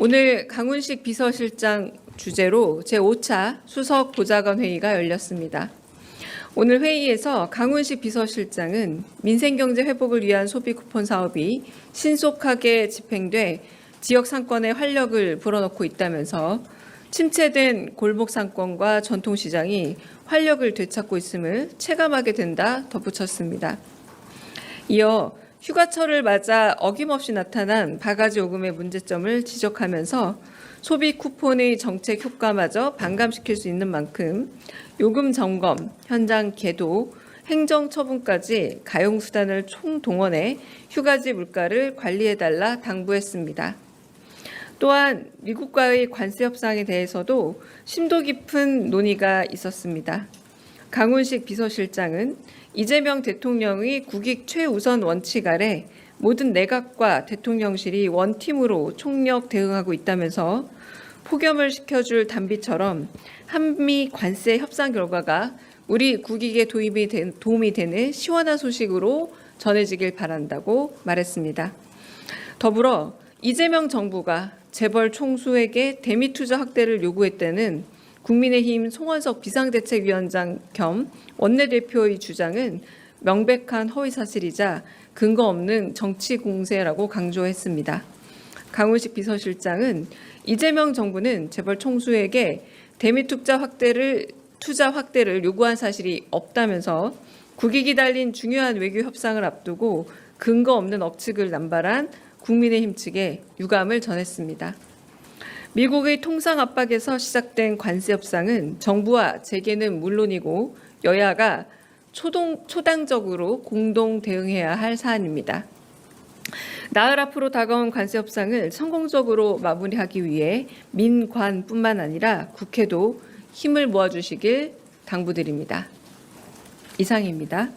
오늘 강훈식 비서실장 주재로 제5차 수석 보좌관 회의가 열렸습니다. 오늘 회의에서 강훈식 비서실장은 민생경제 회복을 위한 소비 쿠폰 사업이 신속하게 집행돼 지역 상권에 활력을 불어넣고 있다면서 침체된 골목 상권과 전통시장이 활력을 되찾고 있음을 체감하게 된다 덧붙였습니다. 이어 휴가철을 맞아 어김없이 나타난 바가지 요금의 문제점을 지적하면서 소비 쿠폰의 정책 효과마저 반감시킬 수 있는 만큼 요금 점검, 현장 계도, 행정 처분까지 가용 수단을 총동원해 휴가지 물가를 관리해 달라 당부했습니다. 또한 미국과의 관세 협상에 대해서도 심도 깊은 논의가 있었습니다. 강훈식 비서실장은 이재명 대통령의 국익 최우선 원칙 아래 모든 내각과 대통령실이 원팀으로 총력 대응하고 있다면서 폭염을 식혀줄 단비처럼 한미 관세 협상 결과가 우리 국익에 도움이, 된- 도움이 되는 시원한 소식으로 전해지길 바란다고 말했습니다. 더불어 이재명 정부가 재벌 총수에게 대미 투자 확대를 요구했다는 국민의힘 송원석 비상대책위원장 겸 원내대표의 주장은 명백한 허위 사실이자 근거 없는 정치 공세라고 강조했습니다. 강훈식 비서실장은 이재명 정부는 재벌 총수에게 대미 투자 확대를 투자 확대를 요구한 사실이 없다면서 국익이 달린 중요한 외교 협상을 앞두고 근거 없는 억측을 남발한 국민의힘 측에 유감을 전했습니다. 미국의 통상 압박에서 시작된 관세 협상은 정부와 재계는 물론이고 여야가 초동, 초당적으로 공동 대응해야 할 사안입니다. 나흘 앞으로 다가온 관세 협상을 성공적으로 마무리하기 위해 민관뿐만 아니라 국회도 힘을 모아주시길 당부드립니다. 이상입니다.